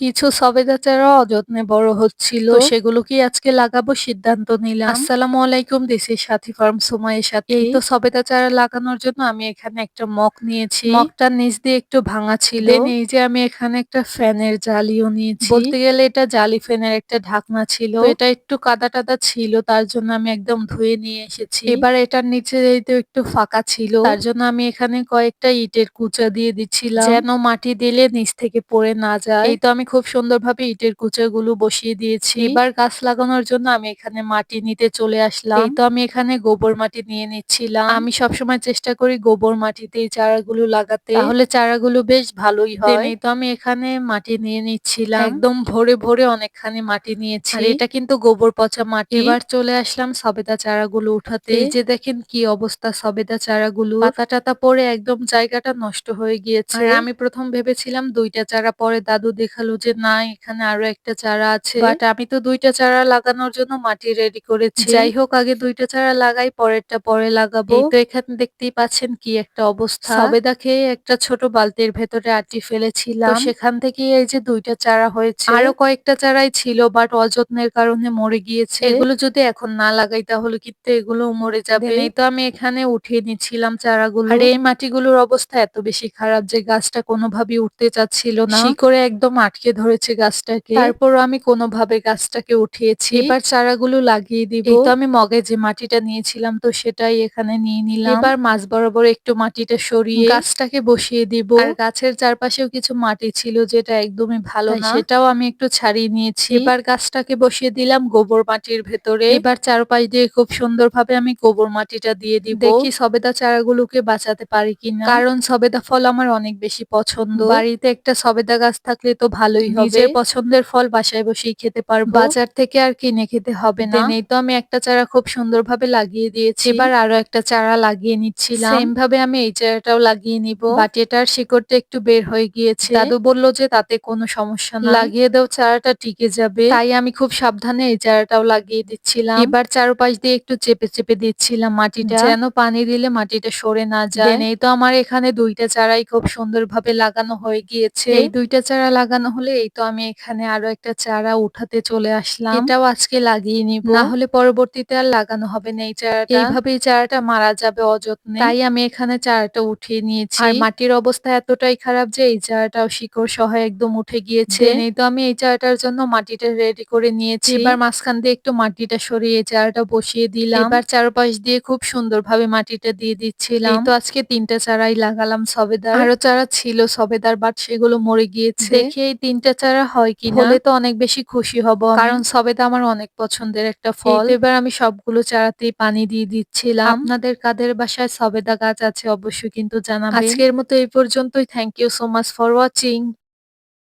কিছু সবেদা চারা অযত্নে বড় হচ্ছিল তো? সেগুলোকেই আজকে লাগাবো সিদ্ধান্ত নিলাম। আসসালামু আলাইকুম দিস ইজ সাথী ফার্ম সময়ের সাথে। এই তো সবেদা চারা লাগানোর জন্য আমি এখানে একটা মগ নিয়েছি। মগটার নিচ দিয়ে একটু ভাঙা ছিল। এই যে আমি এখানে একটা ফ্যানের জালিও নিয়েছি। বলতে গেলে এটা জালি ফ্যানের একটা ঢাকনা ছিল। এটা একটু কাদা টাদা ছিল তার জন্য আমি একদম ধুয়ে নিয়ে এসেছি। এবার এটার নিচে এই তো একটু ফাঁকা ছিল তার জন্য আমি এখানে কয়েকটা ইটের কুচা দিয়ে দিচ্ছিলাম। যেন মাটি দিলে নিচ থেকে পড়ে না যায়। এই তো আমি খুব সুন্দরভাবে ইটের কুচাগুলো বসিয়ে দিয়েছি। এবার গাছ লাগানোর জন্য আমি এখানে মাটি নিতে চলে আসলাম। তো আমি এখানে গোবর মাটি নিয়ে নিচ্ছিলাম। আমি সবসময় চেষ্টা করি গোবর মাটিতে এই চারাগুলো লাগাতে। তাহলে চারাগুলো বেশ ভালোই হয়। তো আমি এখানে মাটি নিয়ে নিচ্ছিলাম। একদম ভরে ভরে অনেকখানি মাটি নিয়েছি। এটা কিন্তু গোবর পচা মাটি। এবার চলে আসলাম সবেদা চারাগুলো উঠাতে। এই যে দেখেন কি অবস্থা সবেদা চারাগুলো। পাতা টাতা পরে একদম জায়গাটা নষ্ট হয়ে গিয়েছে। আমি প্রথম ভেবেছিলাম দুইটা চারা পরে দাদু দেখাল যে না এখানে আরও একটা চারা আছে। বাট আমি তো দুইটা চারা লাগানোর জন্য মাটি রেডি করেছি। যাই হোক আগে দুইটা চারা লাগাই পরেরটা পরে লাগাবো। তো এখানে দেখতেই পাচ্ছেন কি একটা অবস্থা। সবেদা খেয়ে একটা ছোট বালতির ভেতরে আটি ফেলেছিলাম। সেখান থেকে এই যে দুইটা চারা হয়েছে। আরও কয়েকটা চারাই ছিল বাট অযত্নের কারণে মরে গিয়েছে। এগুলো যদি এখন না লাগাই তাহলে কিন্তু এগুলো মরে যাবে। এই তো আমি এখানে উঠিয়ে নিচ্ছিলাম চারাগুলো। আর এই মাটিগুলোর অবস্থা এত বেশি খারাপ যে গাছটা কোনোভাবেই উঠতে চাচ্ছিল না। করে একদম আটকে ধরেছে গাছটাকে। তারপর আমি কোনোভাবে গাছটাকে উঠিয়েছি। এবার চারাগুলো লাগিয়ে দিব। তো আমি মগে যে মাটিটা নিয়েছিলাম তো সেটাই এখানে নিয়ে নিলাম। এবার মাছ বরাবর একটু মাটিটা সরিয়ে গাছটাকে বসিয়ে দিব। আর গাছের চারপাশেও কিছু মাটি ছিল যেটা একদমই ভালো না। সেটাও আমি একটু ছাড়িয়ে নিয়েছি। এবার গাছটাকে বসিয়ে দিলাম গোবর মাটির ভেতরে। এবার চারপাশ দিয়ে খুব সুন্দরভাবে আমি গোবর মাটিটা দিয়ে দিব। দেখি সবেদা চারাগুলোকে বাঁচাতে পারি কিনা। কারণ সবেদা ফল আমার অনেক বেশি পছন্দ। বাড়িতে একটা সবেদা গাছ থাকলে তো ভালোই হবে। নিজের পছন্দের ফল বাসায় বসেই খেতে পারব। বাজার থেকে আর কিনে খেতে হবে না। এই তো আমি একটা চারা খুব সুন্দরভাবে লাগিয়ে দিয়েছি। এবার আরও একটা চারা লাগিয়ে নিচ্ছিলাম। সেম ভাবে আমি এই চারাটাও লাগিয়ে নিব। বাট এটার শিকড়টা একটু বের হয়ে গিয়েছে। দাদু বলল যে তাতে কোনো সমস্যা না লাগিয়ে দাও চারাটা টিকে যাবে। তাই আমি খুব সাবধানে এই চারাটাও লাগিয়ে দিচ্ছিলাম। এবার চারপাশ দিয়ে একটু চেপে চেপে দিচ্ছিলাম মাটিটা। যেন পানি দিলে মাটিটা সরে না যায়। এই তো আমার এখানে দুইটা চারাই খুব সুন্দরভাবে লাগানো হয়ে গিয়েছে। এই দুইটা চারা লাগানো হলে এই তো আমি এখানে আরও একটা চারা উঠাতে চলে আসলাম। এটাও আজকে লাগিয়ে নিব। না হলে পরবর্তীতে আর লাগানো হবে না এই চারাটা। এইভাবে এই চারাটা মারা যাবে অযত্নে। তাই আমি এখানে চারাটা উঠিয়ে নিয়েছি। আর মাটির অবস্থা এতটাই খারাপ যে এই চারাটাও শিকড় সহ একদম উঠে গিয়েছে। এই তো আমি এই চারাটার জন্য মাটিটা রেডি করে নিয়েছি। এবার মাঝখান দিয়ে একটু মাটিটা সরিয়ে এই চারাটা বসিয়ে দিলাম। এবার চারপাশ দিয়ে খুব সুন্দরভাবে মাটিটা দিয়ে দিচ্ছিলাম। তো আজকে তিনটা চারাই লাগালাম সবেদার। আরও চারা ছিল সবেদার বাট সেগুলো মরে গিয়েছে। দেখি এই তিনটা চারা হয় কিনা? হলে তো অনেক বেশি খুশি হব কারণ সবেদা আমার অনেক পছন্দের একটা ফল। এবার আমি সবগুলো চারাতেই পানি দিয়ে দিচ্ছিলাম। আপনাদের কাদের বাসায় সবেদা গাছ আছে অবশ্যই কিন্তু জানাবেন। আজকের মতো এই পর্যন্তই। Thank you so much for watching